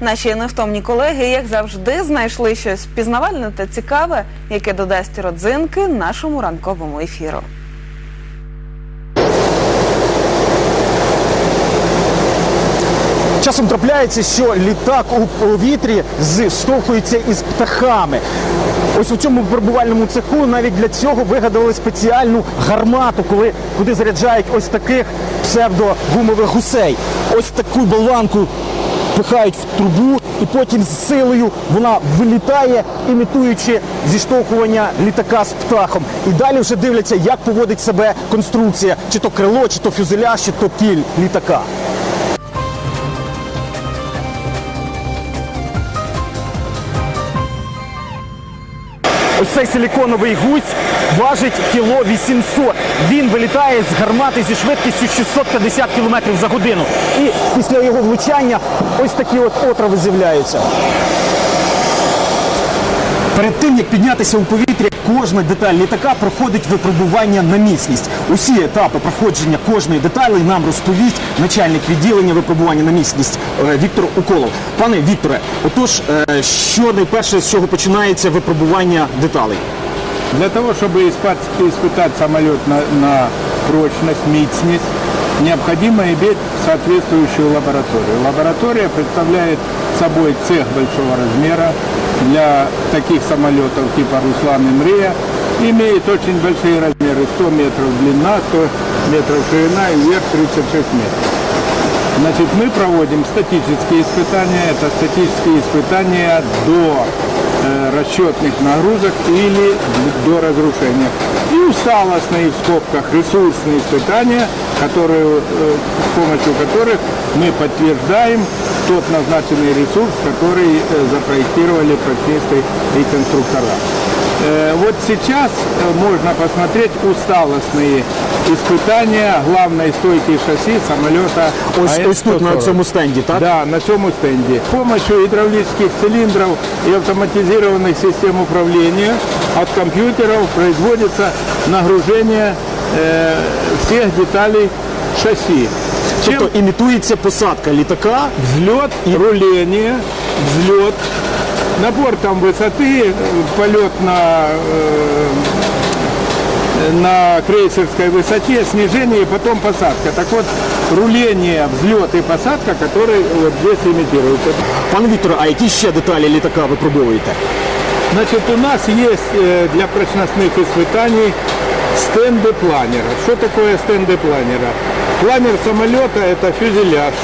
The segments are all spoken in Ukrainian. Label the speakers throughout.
Speaker 1: Наші невтомні колеги, як завжди, знайшли щось пізнавальне та цікаве, яке додасть родзинки нашому ранковому ефіру.
Speaker 2: Часом трапляється, що літак у повітрі зіштовхується із птахами. Ось у цьому випробувальному цеху навіть для цього вигадали спеціальну гармату, коли куди заряджають ось таких псевдогумових гусей. Ось таку болванку впихають в трубу, і потім з силою вона вилітає, імітуючи зіштовхування літака з птахом. І далі вже дивляться, як поводить себе конструкція, чи то крило, чи то фюзеляж, чи то кіль літака. Ось цей силіконовий гусь важить кіло 800. Він вилітає з гармати зі швидкістю 650 км за годину. І після його влучання ось такі от отрави з'являються. Перед тим, як піднятися у повітря, кожна деталь літака проходить випробування на міцність. Усі етапи проходження кожної деталі нам розповість начальник відділення випробування на міцність е, Віктор Уколов. Пане Вікторе, отож, е, що найперше, з чого починається випробування деталей?
Speaker 3: Для того, чтобы испат- испытать самолет на, на прочность, міцність, необходимо иметь соответствующую лабораторию. Лаборатория представляет собой цех большого размера для таких самолетов типа Руслан и Мрия. Имеет очень большие размеры, 100 метров длина, 100 метров ширина и вверх 36 метров. Значит, мы проводим статические испытания. Это статические испытания до э, расчетных нагрузок или до разрушения. И усталостные в скобках ресурсные испытания, которые, э, с помощью которых мы подтверждаем тот назначенный ресурс, который э, запроектировали проектисты и конструктора. Э, Вот сейчас можно посмотреть усталостные испытания главной стойки шасси самолета
Speaker 2: Ось, ось тут на
Speaker 3: АН-140.
Speaker 2: цьому стенді, так?
Speaker 3: Да, на цьому стенде. С помощью гидравлических цилиндров и автоматизированных систем управления от компьютеров производится нагружение э, всех деталей шасси. Чем
Speaker 2: Тобто імітується посадка літака.
Speaker 3: взлет, руление, взлет, набор там высоты, э, полет на, э, на крейсерской высоте, снижение и потом посадка. Так вот, руление, взлет и посадка, которые вот здесь имитируются.
Speaker 2: Пане Вікторе, а які ще деталі літака випробовуєте?
Speaker 3: Значит, у нас есть э, для прочностных испытаний стенды планера. Что такое стенды планера? Планер самолета – это фюзеляж,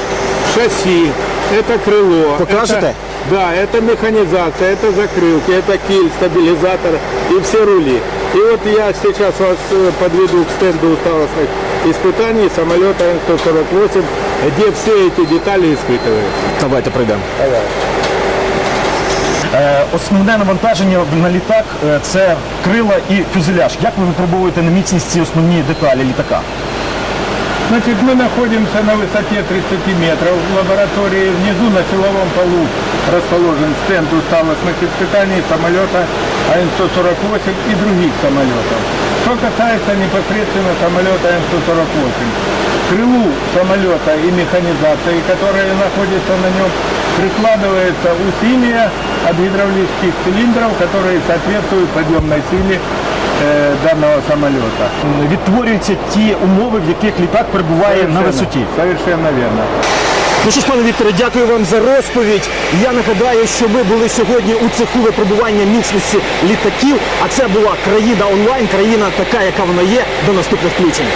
Speaker 3: шасси, это крыло.
Speaker 2: Покажете?
Speaker 3: это- да, это механизация, это закрылки, это киль, стабилизатор и все рули. И вот я сейчас вас э, подведу к стенду усталостных испытаний самолета Н-148, где все эти детали испытываются.
Speaker 2: Давайте пройдемо. Е, Основне навантаження на літак е, це крила і фюзеляж. Як ви випробовуєте на міцність ці основні деталі літака?
Speaker 3: Значит, мы находимся на высоте 30 метров в лаборатории. Внизу на силовом полу расположен стенд усталостных испытаний самолета АН-148 и других самолетов. Что касается непосредственно самолета Ан-148, к крылу самолета и механизации, которая находится на нем, прикладывается усилие от гидравлических цилиндров, которые соответствуют подъемной силе э, данного самолета.
Speaker 2: Відтворюються ті умови, в яких літак перебуває на
Speaker 3: Совершенно-
Speaker 2: висоті.
Speaker 3: Совершенно верно.
Speaker 2: Ну що ж, пане Вікторе, дякую вам за розповідь. Я нагадаю, що ви були сьогодні у цеху випробування міцності літаків. А це була країна онлайн, країна така, яка вона є. До наступних включень.